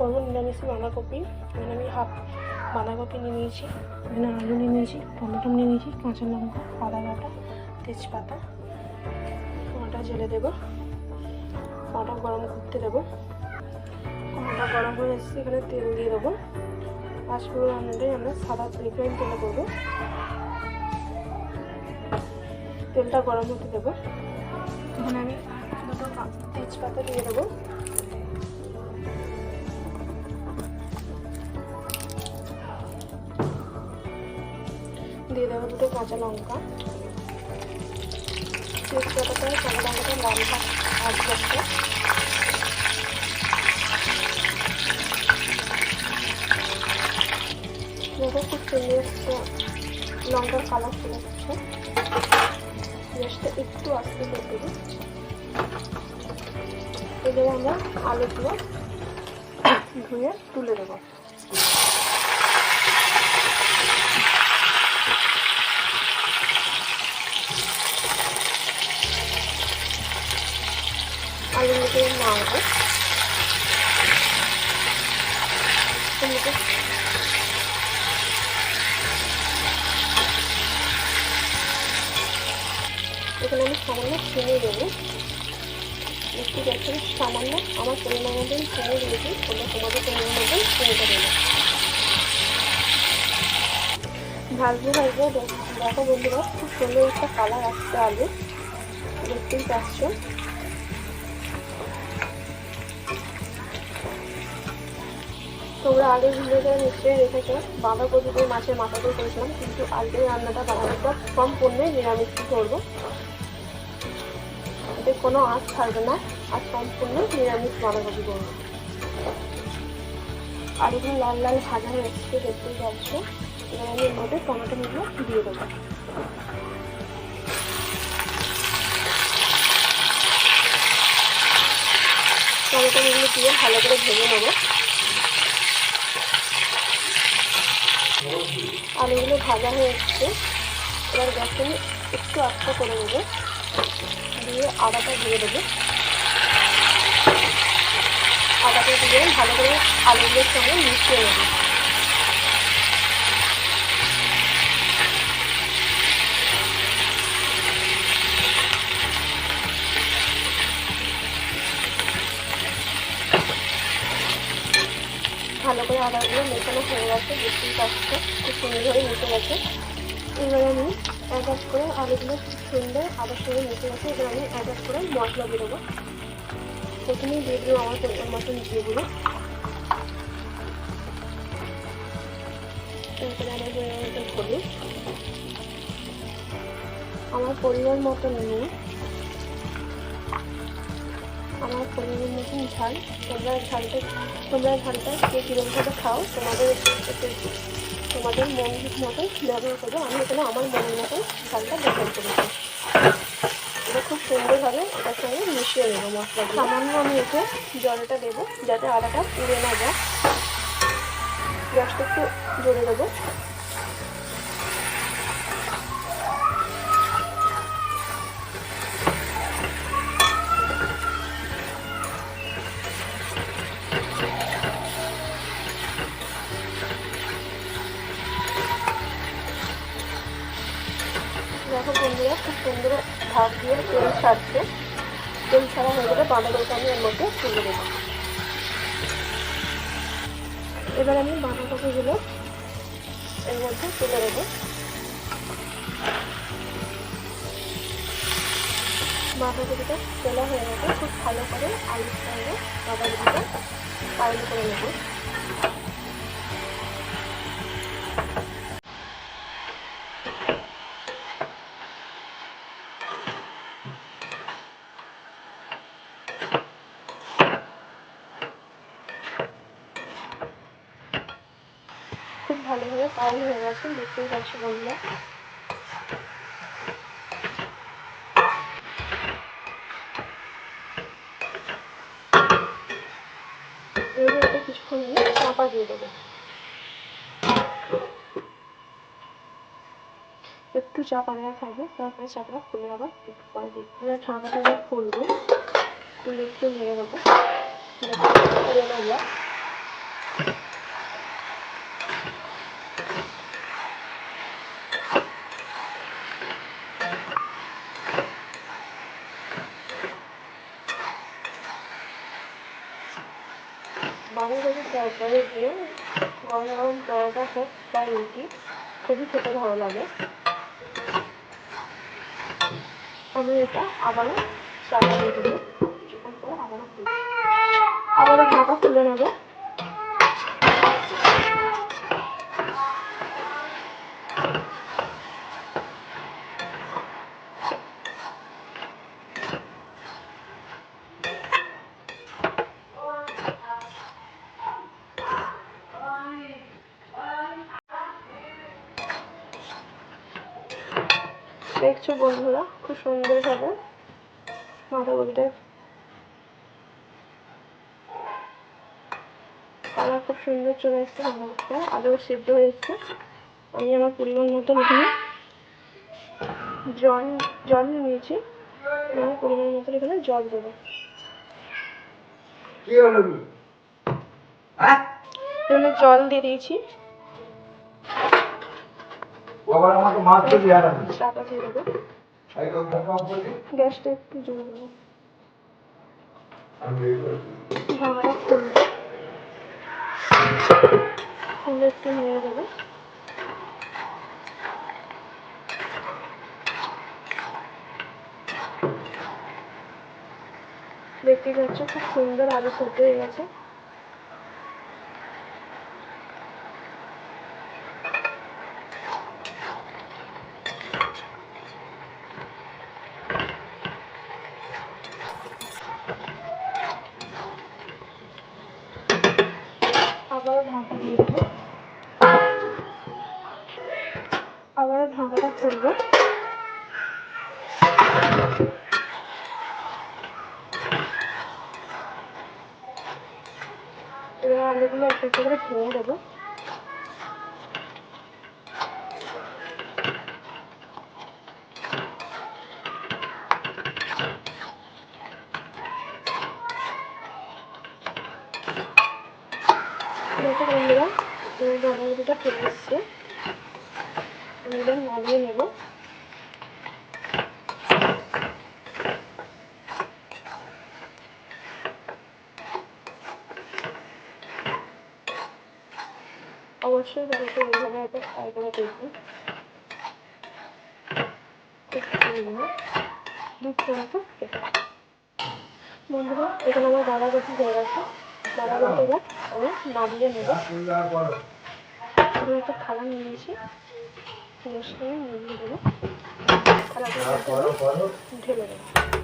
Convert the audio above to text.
করব নিরামিষি বাঁধাকপি। এখানে আমি হাফ বাঁধাকপি নিয়ে নিয়েছি। এখানে আলু নিয়ে নিয়েছি, টমেটো নিয়ে নিয়েছি, কাঁচা লঙ্কা, আদা বাটা, তেজপাতা। কড়াটা জেলে দেবো। কড়াটা গরম করতে দেবো। কড়াটা গরম হয়ে এসেছে, এখানে তেল দিয়ে দেবো। পাঁচ পুরো রান্নাটাই আমরা সাদা রিফাইন তেলে করব। তেলটা গরম হতে দেবো। এখানে আমি দুটো তেজপাতা দিয়ে দেবো। দিয়ে দেবো দুটো কাঁচা লঙ্কা। তেজপাতাটা কাঁচা লঙ্কাটা লাল ভাজ করতে। দেখো খুব সুন্দর একটা লঙ্কার কালার চলে যাচ্ছে গ্যাসটা একটু আস্তে করে দেবো। এবারে আমরা আলুগুলো ধুয়ে তুলে দেবো। আলুগুলোকে নাড়বো এগুলোকে এখানে আমি সামান্য চিনি দেবো। একটু দেখছেন সামান্য আমার পরিমাণ মতন চিনি দিয়েছি। তোমরা তোমাদের পরিমাণ মতন চিনিটা দেখো বন্ধুরা, খুব সুন্দর একটা কালার আসছে আলু। দেখতেই পাচ্ছ। তোমরা আলু ভিডিওটা নিশ্চয়ই দেখেছ। বাঁধাকপি দিয়ে মাছের মাথা দিয়ে করেছিলাম, কিন্তু আলুর রান্নাটা বানানোটা সম্পূর্ণ নিরামিষ করব। এতে কোনো আঁচ থাকবে না, আর কম সম্পূর্ণ নিরামিষ বাঁধাকপি করব। আলুগুলো লাল লাল ভাজা হয়ে এসছে দেখতেই পাচ্ছ। এবার আমি এর মধ্যে টমেটোগুলো দিয়ে দেবো। টমেটোগুলো দিয়ে ভালো করে ভেজে নেব। আলুগুলো ভাজা হয়ে এসছে। এবার গ্যাসে একটু আস্তে করে দেবো দিয়ে আদাটা দিয়ে দেবো। আদাটা দিয়ে ভালো করে আলুগুলোর সঙ্গে মিশিয়ে নেব। ভালো করে আদাগুলো মেশানো হয়ে গেছে, দেখতেই পাচ্ছে, খুব সুন্দর করে মিশে গেছে। এবার আমি এক এক করে আলুগুলো সুন্দর আদার সঙ্গে মিশে গেছে। এবার আমি এক এক করে মশলা দেবো। প্রথমেই দিয়ে দেবো আমার পরিমাণ মতন তারপরে আমার পরিমাণ মতন হলুদ। আমার মতন আমার পরিমাণ মতন ঝাল। তোমরা ঝালটা তোমরা ঝালটা কে কীরকমভাবে খাও, তোমাদের তোমাদের মন মতন ব্যবহার করবে। আমি এখানে আমার মনের মতন ঝালটা ব্যবহার করেছি। এটা খুব সুন্দরভাবে এটার সঙ্গে মিশিয়ে নেব মশলা সামান্য আমি এতে জলটা দেবো, যাতে আদাটা পুড়ে না যায়। গ্যাসটা একটু জোরে দেবো। ছাড়ছে তেল ছাড়া হয়ে গেলে বাঁধাকপিটা আমি এর মধ্যে তুলে দেবো এবার আমি বাঁধাকপিগুলো এর মধ্যে তুলে দেবো বাঁধাকপিটা তোলা হয়ে গেছে, খুব ভালো করে আলুর সঙ্গে বাঁধাকপিটা পাইল করে নেব। ভালোভাবে পাউল হয়ে গেছে, দেখতেই পাচ্ছি বন্ধুরা। চাপা দিয়ে দেবো। একটু চাপা দেওয়া থাকবে, তারপরে চাপাটা খুলে আবার একটু পরে দিই আবার খুলবো, খুলে একটু নিয়ে দেখো করে নেব বাঁধাকপির তরকারি দিয়ে গরম গরম পরোটা বা রুটি। খুবই খেতে ভালো লাগে। আমি এটা আবারও চালিয়ে দেবো আবারও ঢাকা খুলে নেব। দেখছ বন্ধুরা? খুব সুন্দর হবে বাঁধাকপিটা কালার খুব সুন্দর চলে এসছে বাঁধাকপিটা আলু সিদ্ধ হয়ে এসছে আমি আমার পরিমাণ মতন এখানে জল জল নিয়েছি। আমার পরিমাণ মতন এখানে জল দেবো। জল দিয়ে দিয়েছি। আবার আমাকে মাছ দিয়ে দেবো। ঢাকা off গ্যাসটা একটু জোরে দেবো। খুলে একটু দেবো দেখতে পাচ্ছ খুব সুন্দর আলু সেদ্ধ হয়ে গেছে। আবারও ঢাকা দিয়ে দেবো। আবারও ঢাকাটা খুলবো। এবার আলুগুলো একটা একটা করে ভেঙে দেবো দেখো বন্ধুরা এবার বাঁধাকপিটা ফেলে এসছে আমি এবার নামিয়ে নেব অবশ্যই বাড়িতে এইভাবে একটা ট্রাই করে দেখবেন খুব ভালো লাগে। দুধ চানাটা খেতে। বন্ধুরা, এখানে আমার বাঁধাকপি হয়ে গেছে বাঁধাকপি এবার আমি নামিয়ে নেব আমি একটা থালা নিয়েছি। আমি নিভিয়ে দেবো। করো। ঢেলে দেবো।